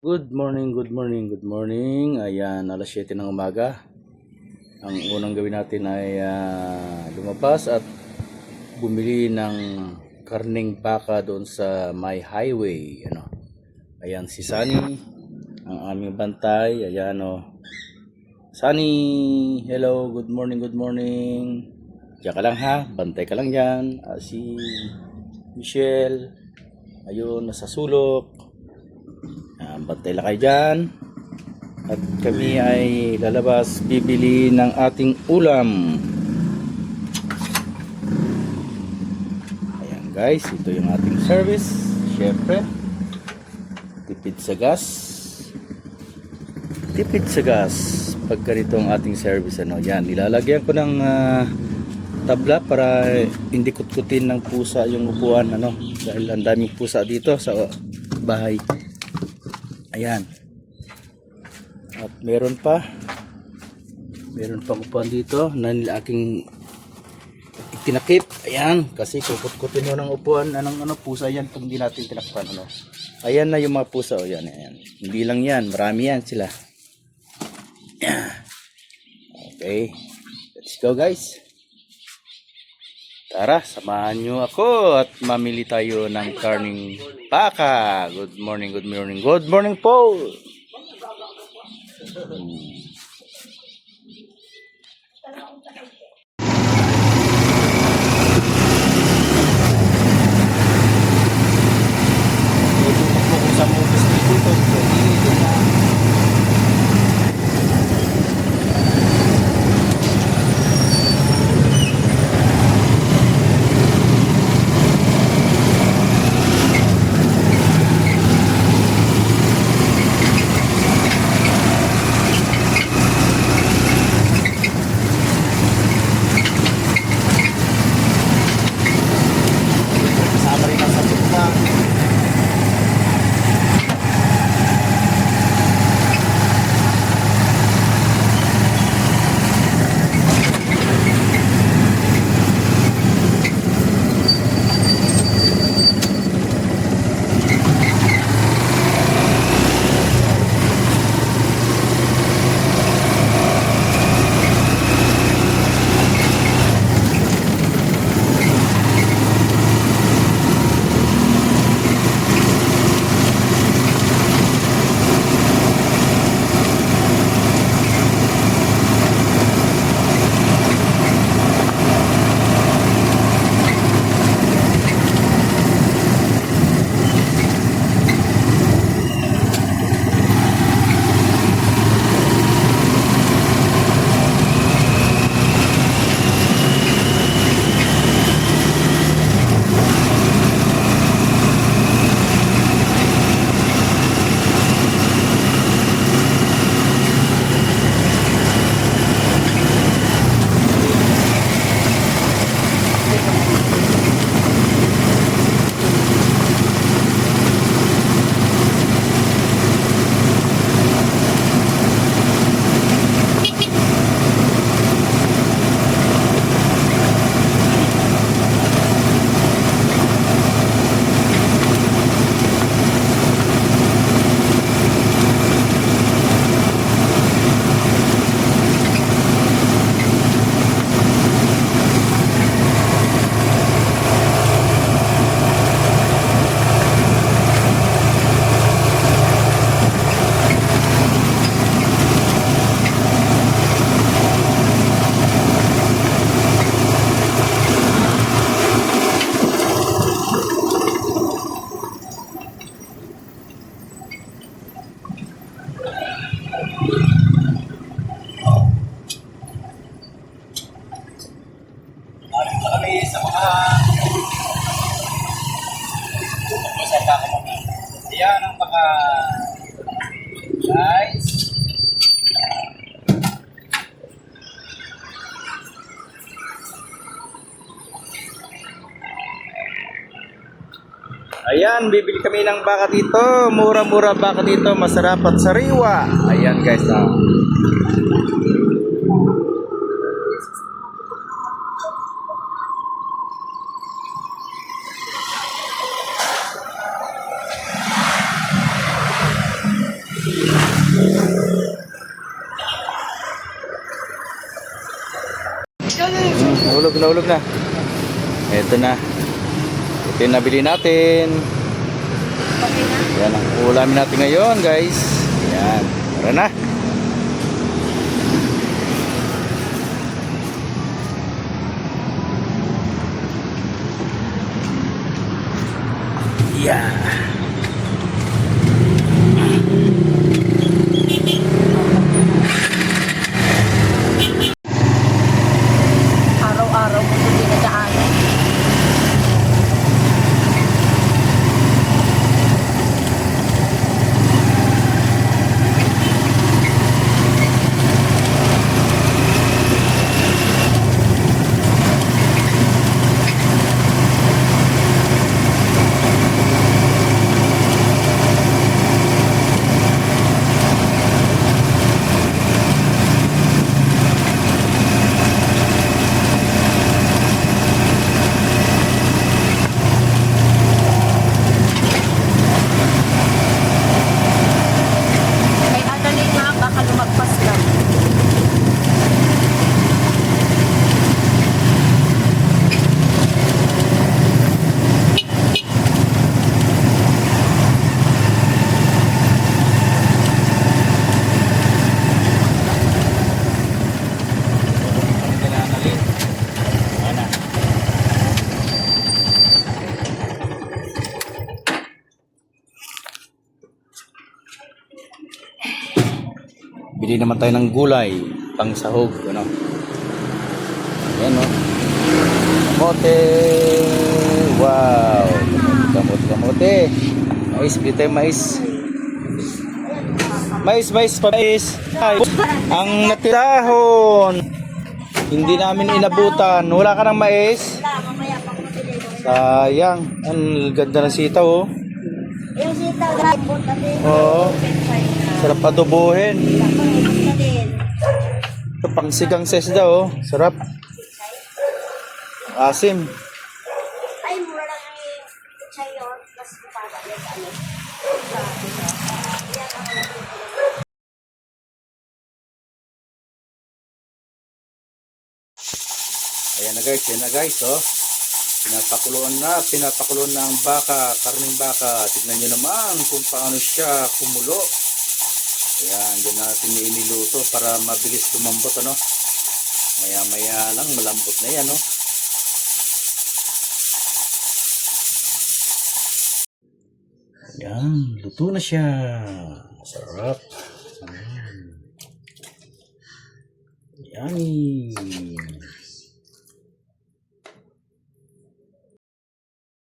Good morning, good morning, good morning. Ayan, alas 7 ng umaga. Ang unang gawin natin ay ah, lumabas at bumili ng karning baka doon sa my highway. Ano. Ayan si Sunny, ang aming bantay. Ayan o. Sunny, hello, good morning, good morning. Diyan ka lang ha, bantay ka lang yan. Ah, si Michelle, ayun, nasa sulok. Ayan, bantay lang kayo dyan. At kami ay lalabas bibili ng ating ulam. Ayan guys, ito yung ating service. Siyempre, tipid sa gas. Tipid sa gas. Pag ganito ang ating service, ano, yan, nilalagyan ko ng ah, tabla para hindi kutkutin ng pusa yung upuan, ano, dahil ang daming pusa dito sa bahay. Ayan. At meron pa. Meron pang upuan dito na aking tinakip. Ayan. Kasi kukutkutin mo ng upuan. Anong ano, pusa yan pag hindi natin tinakpan. Ano. Ayan na yung mga pusa. O, yan, ayan. Hindi lang yan. Marami yan sila. Okay. Let's go guys. Tara, samahan nyo ako at mamili tayo ng karning baka. Good morning, good morning, good morning po. Kasama kami sa mga sa baka Yan ang mga guys. Ayan, bibili kami ng baka dito. Mura-mura baka dito. Masarap at sariwa. Ayan guys. Ah. Nahulog, nahulog na. Ito na. Ito yung nabili natin. Yan ang ulamin natin ngayon, guys. Yan. Tara na. Yeah. Bili naman tayo ng gulay, pang sahog, ano. Ayan, no. Kamote! Wow! Kamote, kamote. Mais, bili tayo mais. Mais, mais, pa mais. Ay, ang natirahon. Hindi namin inabutan. Wala ka ng mais? Sayang. Ang ganda ng sitaw, oh. Yung sitaw, na. Oo. Sarap adobohin. Ito, pang sigang ses daw, oh. Sarap. Asim. Ay, mura lang ang sa'yo. Mas yan sa ano. Ayan na guys, ayan na guys, oh. Pinapakuluan na, pinapakuluan na ang baka, karning baka. Tignan nyo naman kung paano siya kumulo. Ayan, dyan natin iniluto para mabilis lumambot, ano. Maya-maya lang, malambot na yan, oh. Ayan, luto na siya. Sarap. Mm. Yummy.